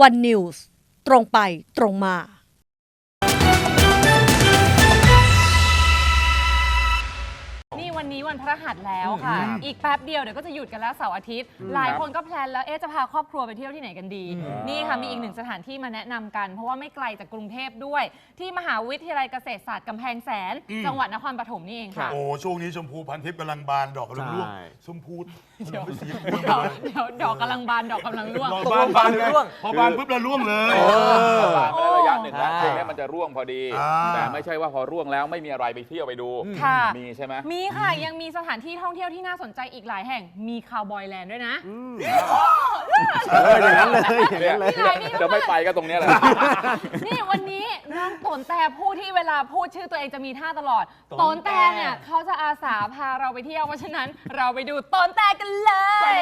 วันนิวส์ตรงไปตรงมา นี่วันนี้วันพระหัสแล้วค่ะอืมอีกแป๊บเดียวเดี๋ยวก็จะหยุดกันแล้วเสาร์อาทิตย์ หลายคนก็แพลนแล้วเอ๊ะจะพาครอบครัวไปเที่ยวที่ไหนกันดี นี่ค่ะมีอีกหนึ่งสถานที่มาแนะนำกัน เพราะว่าไม่ไกลจากกรุงเทพด้วย ที่มหาวิทยาลัยเกษตรศาสตร์กำแพงแสน จังหวัดนครปฐมนี่เองค่ะ โอ้ช่วงนี้ชมพูพันทิพย์กำลังบานดอกกำลังร่วงใช่ ชมพูเดี๋ยวเดี๋ยวเดี๋ยวดอกกำลังบานดอกกำลังร่วง ดอกบานบานเลยพอบานปุ๊บแล้วร่วงเลยบานไปได้ระยะหนึ่งแล้วใช่ ช่วงนี้มันจะร่วงพอดี อ่า แต่ไม่ใช่ว่าพอร่วงแล้วไม่มีอะไรไปเที่ยวไปดู ค่ะ มีใช่ไหม มีค่ะยังมีสถานที่ท่องเที่ยวที่น่าสนใจอีกหลายแห่ง มีคาวบอยแลนด์ด้วยนะเอออย่างนั้นเลยอย่างนั้นเลยมีหลายที่จะไม่ไปก็ตรงเนี้ยแหละ นี่วันนี้น้องโตนแต่ผู้ที่เวลาพูดชื่อตัวเองจะมีท่าตลอดโตนแต่เนี่ยเขาจะอาสาพาเราไปเที่ยวเพราะฉะนั้น เราไปดูโตนแต่กันเลย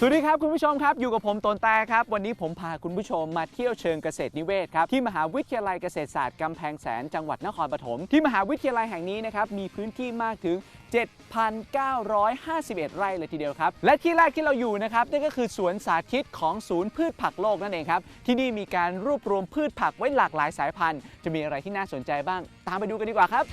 สวัสดีครับคุณผู้ชมครับ อยู่กับผมตนแต่ครับ วันนี้ผมพาคุณผู้ชมมาเที่ยวเชิงเกษตรนิเวศครับ ที่มหาวิทยาลัยเกษตรศาสตร์กำแพงแสนจังหวัดนครปฐมที่มหาวิทยาลัยแห่งนี้นะครับมีพื้นที่มากถึง 7,951 ไร่เลยทีเดียวครับ และที่แรกที่เราอยู่นะครับนั่นก็คือสวนสาธิตของศูนย์พืชผักโลกนั่นเองครับที่นี่มีการรวบรวมพืชผักไว้หลากหลายสายพันธุ์ จะมีอะไรที่น่าสนใจบ้าง ตามไปดูกันดีกว่าครับ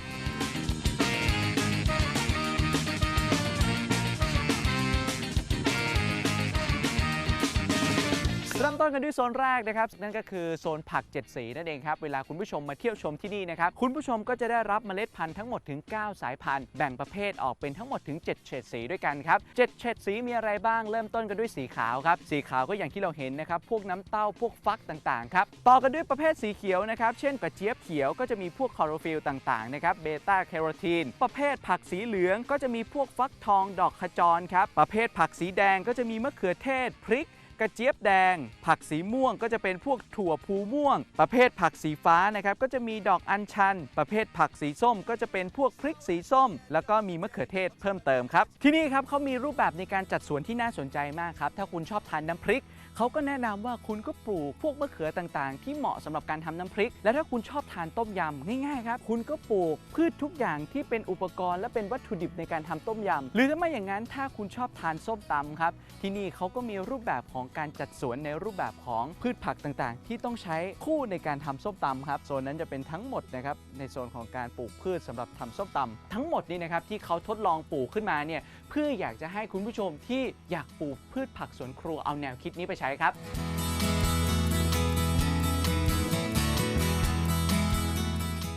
เริ่มต้นกันด้วยโซนแรกนะครับ นั่นก็คือโซนผัก 7 สีนั่นเองครับ เวลาคุณผู้ชมมาเที่ยวชมที่นี่นะครับ คุณผู้ชมก็จะได้รับเมล็ดพันธุ์ทั้งหมดถึง 9 สายพันธุ์ แบ่งประเภทออกเป็นทั้งหมดถึง 7 เฉดสีด้วยกันครับ 7 เฉดสีมีอะไรบ้าง เริ่มต้นกันด้วยสีขาวครับ สีขาวก็อย่างที่เราเห็นนะครับ พวกน้ำเต้า พวกฟักต่างๆครับ ต่อกันด้วยประเภทสีเขียวนะครับ เช่นกระเจี๊ยบเขียวก็จะมีพวกคลอโรฟิลต่างๆนะครับ เบต้าแคโรทีน ประเภทผักสีเหลืองก็จะมีพวกฟักทอง ดอกขจรครับ ประเภทผักสีแดงก็จะมีมะเขือเทศ พริก กระเจี๊ยบแดง ผักสีม่วงก็จะเป็นพวกถั่วภูม่วง ประเภทผักสีฟ้านะครับก็จะมีดอกอัญชัน ประเภทผักสีส้ม ก็จะเป็นพวกพริกสีส้ม แล้วก็มีมะเขือเทศเพิ่มเติมครับที่นี่ครับเขามีรูปแบบในการจัดสวนที่น่าสนใจมากครับถ้าคุณชอบทานน้ำพริก เขาก็แนะนำว่าคุณก็ปลูกพวกมะเขือต่างๆ ที่เหมาะสำหรับการทำน้ำพริก และถ้าคุณชอบทานต้มยำง่ายๆครับคุณก็ปลูกพืชทุกอย่างที่เป็นอุปกรณ์ และเป็นวัตถุดิบในการทำต้มยำหรือถ้าไม่อย่างนั้นถ้าคุณชอบทานส้มตำครับที่นี่เขาก็มีรูปแบบของการจัดสวนในรูปแบบของพืชผักต่างๆ ที่ต้องใช้คู่ในการทำส้มตำครับโซนนั้นจะเป็นทั้งหมดนะครับในโซนของการปลูกพืชสำหรับทำส้มตำทั้งหมดนี่นะครับที่เขาทดลองปลูกขึ้นมาเนี่ยเพื่ออยากจะให้คุณผู้ชมที่อยากปลูกพืชผักสวนครัวเอาแนวคิดนี้ไปใช้ครับ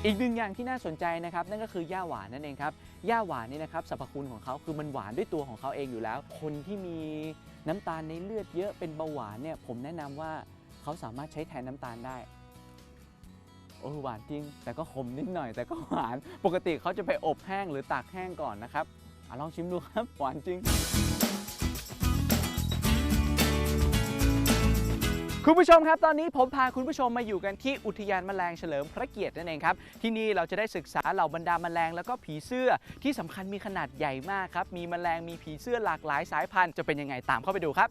อีกหนึ่งอย่างที่น่าสนใจนะครับนั่นก็คือย่าหวานนั่นเองครับย่าหวานนี่นะครับสรรพคุณของเขาคือมันหวานด้วยตัวของเขาเองอยู่แล้ว คนที่มีน้ำตาลในเลือดเยอะเป็นเบาหวานเนี่ยผมแนะนำว่าเขาสามารถใช้แทนน้ำตาลได้โอ้หวานจริง แต่ก็ขมนิดหน่อย แต่ก็หวานปกติเขาจะไปอบแห้งหรือตากแห้งก่อนนะครับอลองชิมดูครับหวานจริง คุณผู้ชมครับตอนนี้ผมพาคุณผู้ชมมาอยู่กันที่อุทยานแมลงเฉลิมพระเกียรตินั่นเองครับที่นี่เราจะได้ศึกษาเหล่าบรรดาแมลงแล้วก็ผีเสื้อที่สำคัญมีขนาดใหญ่มากครับมีแมลงมีผีเสื้อหลากหลายสายพันธุ์จะเป็นยังไงตามเข้าไปดูครับ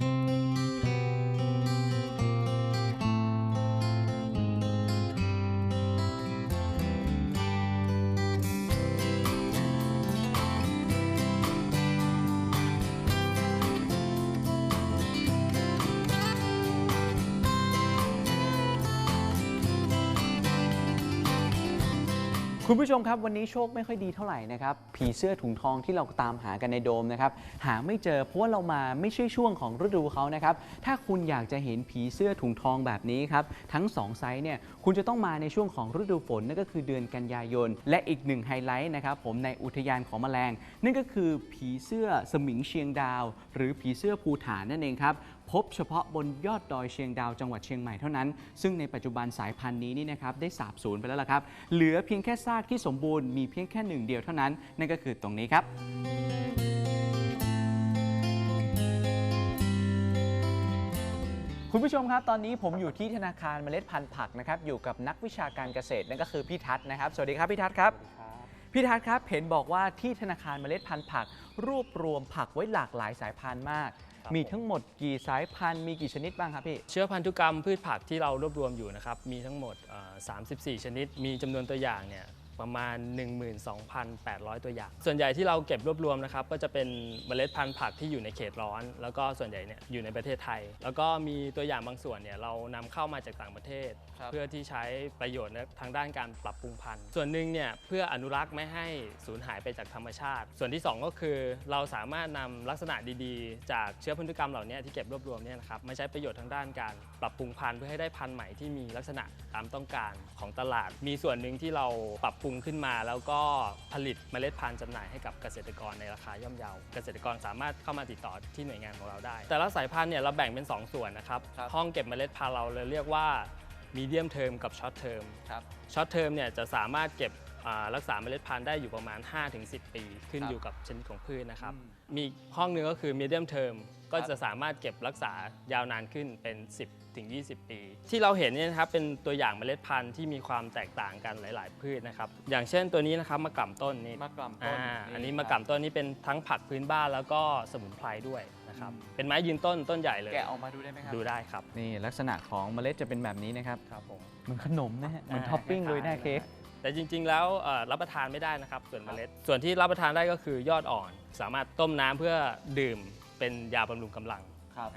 คุณผู้ชมครับวันนี้โชคไม่ค่อยดีเท่าไหร่นะครับผีเสื้อถุงทองที่เราตามหากันในโดมนะครับหาไม่เจอเพราะว่าเรามาไม่ใช่ช่วงของฤดูเขานะครับถ้าคุณอยากจะเห็นผีเสื้อถุงทองแบบนี้ครับทั้ง2ไซส์เนี่ยคุณจะต้องมาในช่วงของฤดูฝนนั่นก็คือเดือนกันยายน และอีกหนึ่งไฮไลท์นะครับผมในอุทยานของแมลง นั่นก็คือผีเสื้อสมิงเชียงดาว หรือผีเสื้อภูฐานนั่นเองครับ พบเฉพาะบนยอดดอยเชียงดาวจังหวัดเชียงใหม่เท่านั้น ซึ่งในปัจจุบันสายพันธุ์นี้นี่นะครับได้สาบสูญไปแล้วล่ะครับ เหลือเพียงแค่ซากที่สมบูรณ์มีเพียงแค่หนึ่งเดียวเท่านั้น นั่นก็คือตรงนี้ครับคุณผู้ชมครับ ตอนนี้ผมอยู่ที่ธนาคารเมล็ดพันธุ์ผักนะครับ อยู่กับนักวิชาการเกษตรนั่นก็คือพี่ทัศน์นะครับ สวัสดีครับพี่ทัศน์ครับ พี่ทัศน์ครับ เห็นบอกว่าที่ธนาคารเมล็ดพันธุ์ผัก รวบรวมผักไว้หลากหลายสายพันธุ์มาก มีทั้งหมดกี่สายพันธุ์มีกี่ชนิดบ้างครับพี่เชื้อพันธุกรรมพืชผักที่เรารวบรวมอยู่นะครับมีทั้งหมดเอ่อ34 ชนิด มีจำนวนตัวอย่างเนี่ย ประมาณ 12,800 ตัวอย่าง ส่วนใหญ่ที่เราเก็บรวบรวมนะครับก็จะเป็นเมล็ดพันธุ์ผักที่อยู่ในเขตร้อน แล้วก็ส่วนใหญ่เนี่ยอยู่ในประเทศไทย แล้วก็มีตัวอย่างบางส่วนเนี่ยเรานำเข้ามาจากต่างประเทศครับเพื่อที่ใช้ประโยชน์ในทางด้านการปรับปรุงพันธุ์ ส่วนหนึ่งเนี่ยเพื่ออนุรักษ์ไม่ให้สูญหายไปจากธรรมชาติ ส่วนที่สองก็คือเราสามารถนำลักษณะดีๆ จากเชื้อพันธุกรรมเหล่านี้ที่เก็บรวบรวมเนี่ยนะครับมาใช้ประโยชน์ทางด้านการปรับปรุงพันธุ์เพื่อให้ได้พันธุ์ใหม่ที่มีลักษณะตามต้องการของตลาด มีส่วนหนึ่งที่เราปรับปรุงขึ้นมา แล้วก็ผลิตเมล็ดพันธุ์จำหน่ายให้กับเกษตรกรในราคาย่อมเยาเกษตรกรสามารถเข้ามาติดต่อที่หน่วยงานของเราได้ แต่ละสายพันธุ์เนี่ยเราแบ่งเป็นสองส่วนนะครับครับ ห้องเก็บเมล็ดพันธุ์เราเลยเรียกว่ามีเดียมเทอมกับช็อตเทอม ครับ ช็อตเทอมเนี่ยจะสามารถเก็บอ่า รักษาเมล็ดพันธุ์ได้อยู่ประมาณ 5-10 ปี ขึ้นครับอยู่กับชนิดของพืชนะครับอืมมีห้องหนึงก็คือมีเดียมเทอมก็จะสามารถเก็บรักษายาวนานขึ้นเป็น 10ถึง20 ปี ที่เราเห็นเนี่ยนะครับเป็นตัวอย่างเมล็ดพันธุ์ที่มีความแตกต่างกันหลาย ๆ พืชนะครับ อย่างเช่นตัวนี้นะครับมะกร่ำต้นนี่มะกร่ำต้นอ่าอันนี้ครับมะกร่ำต้นนี่เป็นทั้งผักพื้นบ้านแล้วก็สมุนไพรด้วยนะครับอืมเป็นไม้ยืนต้นต้นใหญ่เลยแกะออกมาดูได้ไหมครับดูได้ครับนี่ลักษณะของเมล็ดจะเป็นแบบนี้นะครับครับผมเหมือนขนมนะฮะเหมือนอ่าท็อปปิ้งคโรล้ายยหน้าๆเค้ก แต่จริง ๆ แล้วเอ่อรับประทานไม่ได้นะครับ ส่วนเมล็ด ส่วนที่รับประทานได้ก็คือยอดอ่อน สามารถต้มน้ำเพื่อดื่มเป็นยาบำรุงกำลังครับ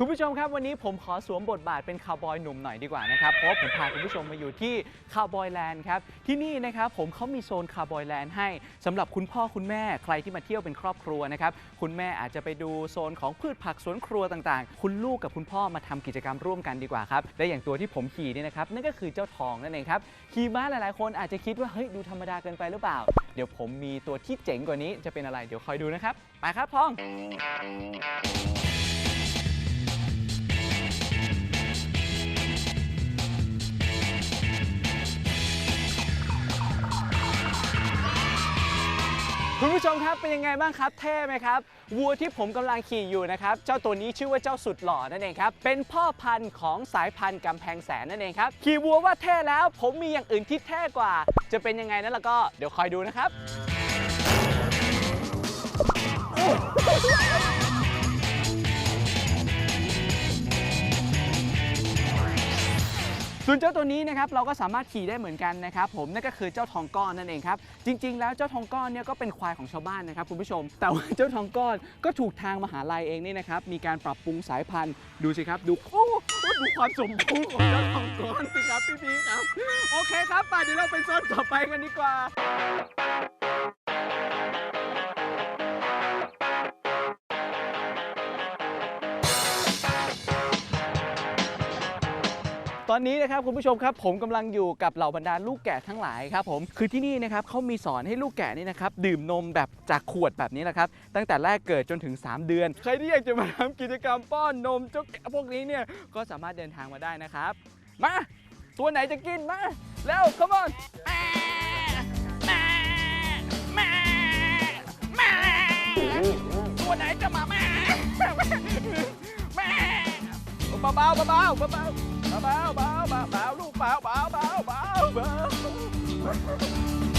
คุณผู้ชมครับวันนี้ผมขอสวมบทบาทเป็นคาวบอยหนุ่มหน่อยดีกว่านะครับเพราะผมพาคุณผู้ชมมาอยู่ที่คาวบอยแลนด์ครับที่นี่นะครับผมเขามีโซนคาวบอยแลนด์ให้สำหรับคุณพ่อคุณแม่ใครที่มาเที่ยวเป็นครอบครัวนะครับคุณแม่อาจจะไปดูโซนของพืชผักสวนครัวต่างๆ คุณลูกกับคุณพ่อมาทำกิจกรรมร่วมกันดีกว่าครับและอย่างตัวที่ผมขี่นี่นะครับนั่นก็คือเจ้าทองนั่นเองครับขี่ม้าหลายๆ คนอาจจะคิดว่าเฮ้ยดูธรรมดาเกินไปหรือเปล่า เดี๋ยวผมมีตัวที่เจ๋งกว่านี้จะเป็นอะไรเดี๋ยวคอยดูนะครับไปครับทอง คุณผู้ชมครับเป็นยังไงบ้างครับ เท่ไหมครับวัวที่ผมกำลังขี่อยู่นะครับ เจ้าตัวนี้ชื่อว่าเจ้าสุดหล่อนั่นเองครับ เป็นพ่อพันธุ์ของสายพันธุ์กำแพงแสนนั่นเองครับ ขี่วัวว่าเท่แล้ว ผมมีอย่างอื่นที่เท่กว่า จะเป็นยังไงนั่นแล้วก็เดี๋ยวคอยดูนะครับ ส่วนเจ้าตัวนี้นะครับเราก็สามารถขี่ได้เหมือนกันนะครับผมนั่นก็คือเจ้าทองก้อนนั่นเองครับจริง ๆ แล้วเจ้าทองก้อนเนี่ยก็เป็นควายของชาวบ้านนะครับคุณผู้ชม แต่ว่าเจ้าทองก้อนก็ถูกทางมหาลัยเองนี่นะครับมีการปรับปรุงสายพันธุ์ดูสิครับดูโอ้โหดูความสมบูรณ์ของเจ้าทองก้อนสิครับพี่ๆครับโอเคครับไปเดี๋ยวเราไปโซนต่อไปกันดีกว่า ตอนนี้นะครับคุณผู้ชมครับผมกำลังอยู่กับเหล่าบรรดาลูกแกะทั้งหลายครับผมคือที่นี่นะครับเขามีสอนให้ลูกแกะนี่นะครับดื่มนมแบบจากขวดแบบนี้แหละครับตั้งแต่แรกเกิดจนถึง 3 เดือน ใครที่อยากจะมาทำกิจกรรมป้อนนมเจ้าแกะพวกนี้เนี่ยก็สามารถเดินทางมาได้นะครับ มาตัวไหนจะกินมาแล้ว come on ตัวไหนจะมาแม่แม่เบาๆเบาๆเบาๆ เบาๆเบาๆเบาเบาๆเบาลูกเบาๆเบาๆเบาๆเบาๆเบา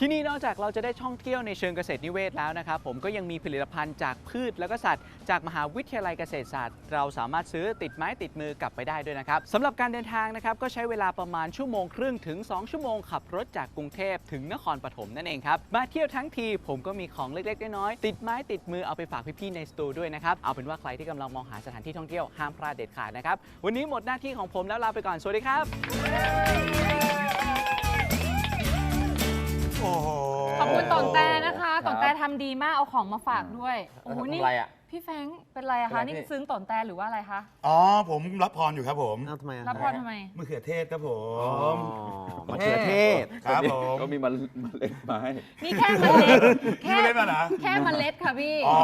ที่นี่นอกจากเราจะได้ท่องเที่ยวในเชิงเกษตรนิเวศแล้วนะครับผมก็ยังมีผลิตภัณฑ์จากพืชแล้วก็สัตว์ จากมหาวิทยาลัยเกษตรศาสตร์ เราสามารถซื้อติดไม้ติดมือกลับไปได้ด้วยนะครับสำหรับการเดินทางนะครับก็ใช้เวลาประมาณชั่วโมงครึ่งถึง 2 ชั่วโมงขับรถจากกรุงเทพถึงนครปฐมนั่นเองครับมาเที่ยวทั้งทีผมก็มีของเล็กๆน้อยๆติดไม้ติดมือเอาไปฝากพี่ๆในสตูด้วยนะครับเอาเป็นว่าใครที่กำลังมองหาสถานที่ท่องเที่ยวห้ามพลาดเด็ดขาดนะครับวันนี้หมดหน้าที่ของผมแล้วลาไปก่อนสวัสดีครับ ขอบคุณตองแต่นะคะตองแต่ทำดีมากเอาของมาฝากด้วยโอ้โหนี่ อะไรอะพี่แฟรงค์เป็นไรอะคะ เป็นไรนี่พี่ซึ้งตองแต่หรือว่าอะไรคะ อ๋อ ผมรับพรอยู่ครับผมเอ้าทำไมอะรับพรทำไม มะเขือเทศครับผมมะเขือเทศ ครับผมก็มีมันมันเล็ดมาให้ นี่แค่เมล็ดพี่ไม่เล่นมานะแค่เมล็ดค่ะพี่ อ๋อ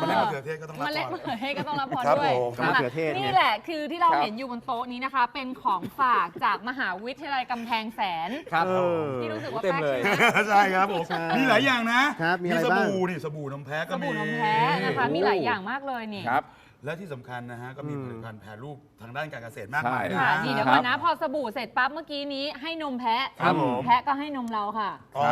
มันเล่นมะเขือเทศก็ต้องรับเมล็ดพมะรเขือเทศก็ต้องรับพรครับด้วยผมค่ะมะเขือเทศเนี่ย นี่แหละคือที่เราครับ เห็นอยู่บนโต๊ะนี้นะคะ เป็นของฝากจากมหาวิทยาลัยกำแพงแสน ครับที่รู้สึกว่าเต็มแป๊กเลยใช่ไหมใช่ครับผม มีหลายอย่างนะครับมีอะไรสบ้าง บู่นี่สบู่นมแพ้สก็มีบู่นมแพ้นะคะมีหลายอย่างมากเลยนี่ ครับ และที่สำคัญนะฮะ ก็มีผลิตภัณฑ์แปรรูปทางด้านการเกษตรมากมายใช่ค่ะนะนี่เดี๋ยวก่อนนะพอสบู่เสร็จปั๊บเมื่อกี้นี้ให้นมแพะครับผม แพะก็ให้นมเราค่ะอ๋อ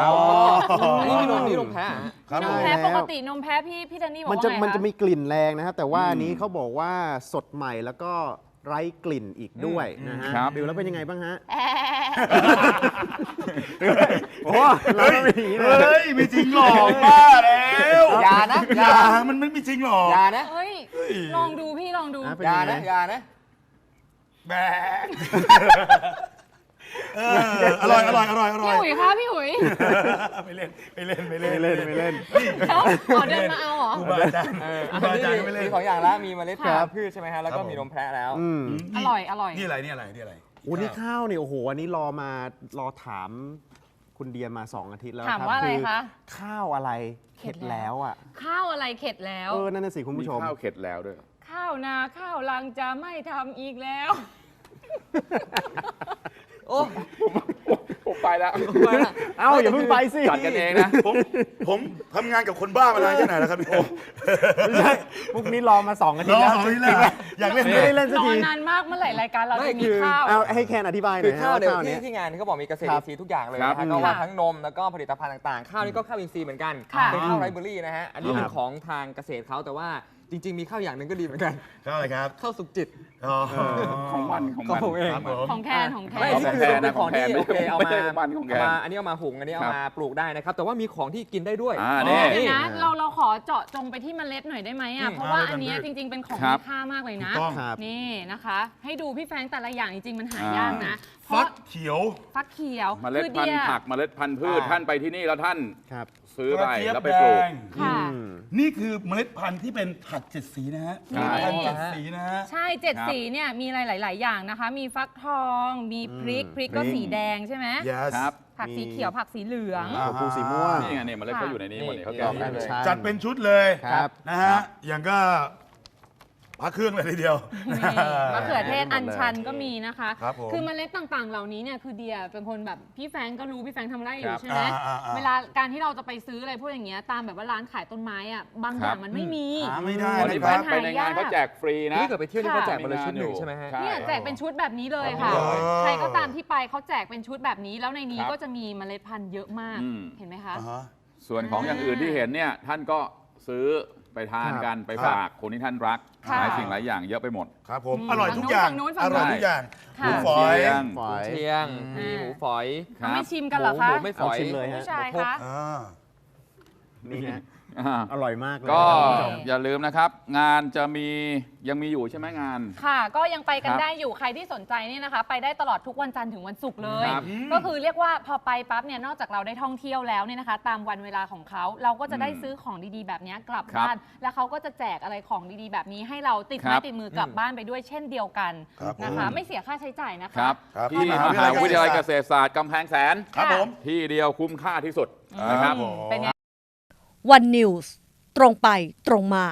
อันนี้มีนมนี่นมแพะอะ ครับนผมม แพะแล้วปกตินมแพะพี่พี่แดนนี่บอกมันว่าจะไงมันจะคะมีกลิ่นแรงนะครับแต่ว่าอันนี้เขาบอกว่าสดใหม่แล้วก็ ไร้กลิ่นอีกด้วยนะฮะครับดูแล้วเป็นยังไงบ้างฮะแอะโอ้เราไม่มีอย่างนี้เลย เฮ้ยไม่จริงหรอกบ้าแล้วอย่านะออย่า ย่ามันไม่มีจริงหรอกอย่านะเฮ้ย ลองดูพี่ลองดู อะ เป็นอย่ายังไง นะอย่านะ แบก เอออร่อยอร่อยอร่อยอร่อยพี่อุ๋ยคะพี่อุ๋ยไม่เล่นไม่เล่นไม่เล่นไม่เล่นไม่เล่นเดี๋ยวขอเดินมาเอาเหรอครูบาอาจารย์เออครูบาอาจารย์ก็ไม่มีเล่นมีสองอย่างแล้วมีเมล็ดครัพันบธุ์พืชใช่ไหมฮะแล้วครัก็บผมมีนมแพะแล้วอืมอร่อยอร่อยนี่อะไรนี่อะไรนี่อะไรโอ้นี่ข้าวเนี่ยโอ้โหอันนี้รอมารอถามคุณเดียมาสองอาทิตย์แล้วถามครับว่าอะไรอคะข้าวอะไรเข็ดแล้วอะข้าวอะไรเข็ดแล้วเออนั่นน่ะสิคุณมีผู้ชมข้าวเข็ดแล้วด้วยข้าวนาข้าวลังจะไม่ทำอีกแล้ว โอ้ผมไปแล้ว เอ้าอย่าเพิ่งไปสิจัดกันเองนะ ผมผมทำงานกับคนบ้ามานานแค่ไหนแล้วครับพี่ไม่ใช่มุกนี้รอมาสองอาทิรตอย์แล้วสองที่แล้วอยากเล่นไม่ได้เล่นสักรอทีนานมากเมื่อไหร่รายการเราไม่จะมีคือข้าว เอาให้แคนอธิบายหน่คืออยฮะข้าวว่าเดี๋ยวข้าวที่เนี้ยที่งานเขาบอกมีเกษตรครัอิบนทรีย์ทุกอย่างเลยครันะบฮะก็ว่าทั้งนมแล้วก็ผลิตภัณฑ์ต่างๆ ข้าวนี่ก็ข้าวอินทรีย์เหมือนกันค่ะเป็นข้าวไรเบอรี่นะฮะอันนี้เป็ครันบของทางเกษตรเขาแต่ว่า จริง ๆ มีข้าวอย่างหนึ่งก็ดีเหมือนกันข้าวอะไรครับข้าวสุกจิตอ๋อ ของมันของมัน ของผมเองครับผมของแคนของแคไม่นอันนี้คือเป็นของที่โอเคเอาไม่มาใช่ของมันของแกเอามาอันนี้เอามาหุงอันนี้เอามาปลูกได้นะครับ แต่ว่ามีของที่กินได้ด้วย อ่านี่ เดี๋ยวนะเราเราขอเจาะจงไปที่เมล็ดหน่อยได้ไหมอือะมเพราะว่าอันเนี้ยจริง ๆ เป็นของครัมีบค่ามากเลยนะ ถูกต้องครับ นี่นะคะ ให้ดูพี่แฟรงค์แต่ละอย่างจริง ๆ มันหายากนะเพ ฟัราะกเขียว ฟักเขียวเมล็ดคือพันเดียธุ์ผักเมล็ดพันธุ์พืชอ่า ท่านไปที่นี่แล้วท่าน ครับ ซื้อไปกระเจี๊ยบแล้วไปปลูก แดงค่ะ อืม นี่คือเมล็ดพันธุ์ที่เป็นผักเจ็ดสีนะฮะใช่ พันธุ์เจ็ดสีนะฮะ ใช่เจ็ดครับ สีเนี่ยมีอะไรหลาย ๆ อย่างนะคะ มีฟักทอง มีพริกอืมพริกก็พริก สีแดงใช่ไหม yes ครับ ผักสีเขียวผักสีเหลือง อ่าถั่วพูสีม่วง นี่ไงเนี่ยเมล็ดเขาอยู่ในนี้หมดเลยเขาแกะนี่มาเลยใช่จัดเป็นชุดเลยครับ นะฮะ อย่างก็ พักเครื่องเลยทีเดียว นี่มะเขือเทศอัญชันก็มีนะคะ ครับผมอเมล็ดต่างๆ เหล่านี้เนี่ยคือเดียเป็นคนแบบพี่แฟรงก์ก็รู้พี่แฟรงก์ทำไร่อครัยู่บใช่ไหมอ่าอ่าอ่าเวลาการที่เราจะไปซื้ออะไรพวกอย่างเงี้ยตามแบบว่าร้านขายต้นไม้อะบางอย่างมันไม่มี หาไม่ได้อ๋อนี่นะคไปรับไปในงานเขาแจกฟรีนะ นี่เกิดไปเที่ยวนี่เขาแจกมาเลยค่ะชุดหนึ่งใช่ไหมฮะ ใช่ เนี่ยแจกเป็นชุดแบบนี้เลยค่ะอ๋อใครก็ตามที่ไปเขาแจกเป็นชุดแบบนี้ แล้วในนี้ครับก็จะมีเมล็ดพันธุ์เยอะมาก อืม เห็นไหมคะ อ่าฮะ ส่วนของอย่างอื่นที่เห็นเนี่ยท่านก็ซื้อไปทานกันไปครับฝากคนที่ท่านรัก ค่ะ หลายสิ่งหลายอย่างเยอะไปหมด ครับผม อืมอร่อยทุกอย่าง ฝั่งนู้นฝั่องนู้น ร่อยทุกอย่างหค่ะ มูฝอยเชียงฝอยเชียงมีหมูฝอยครับไม่ชิมกันเหรอหคะมูไม่ฝอยเอาชิมเลยฮะ ผู้ชายคะ อ่า นี่ฮะ อ่า อร่อยมากเลยก็ครับคุณผู้ชม อย่าลืมนะครับ งานจะมียังมีอยู่ใช่ไหมงาน ค่ะ ก็ยังไปกันครับได้อยู่ใครที่สนใจเนี่ยนะคะ ไปได้ตลอดทุกวันจันทร์ถึงวันศุกร์เลย ครับก็คือเรียกว่าพอไปปั๊บเนี่ยนอกจากเราได้ท่องเที่ยวแล้วเนี่ยนะคะ ตามวันเวลาของเขาเราก็จะได้อืมซื้อของดีๆ แบบเนี้ยกลับครับบ้าน แล้วเขาก็จะแจกอะไรของดีๆ แบบนี้ให้เราติดครัไม้บติดมือกลับบ้านไปด้วยเช่นเดียวกันครับนะคะ ผม ไม่เสียค่าใช้จ่ายนะคะครับ ครับที่ที่มมหาหาวิวิททยายาลัลัยยเกเกษษตรศาสตร์กำแพงแสน ครับผม ที่เดียวคุ้มค่าที่สุดนะครับผมเป็นไง วันนิวส์ตรงไปตรงมา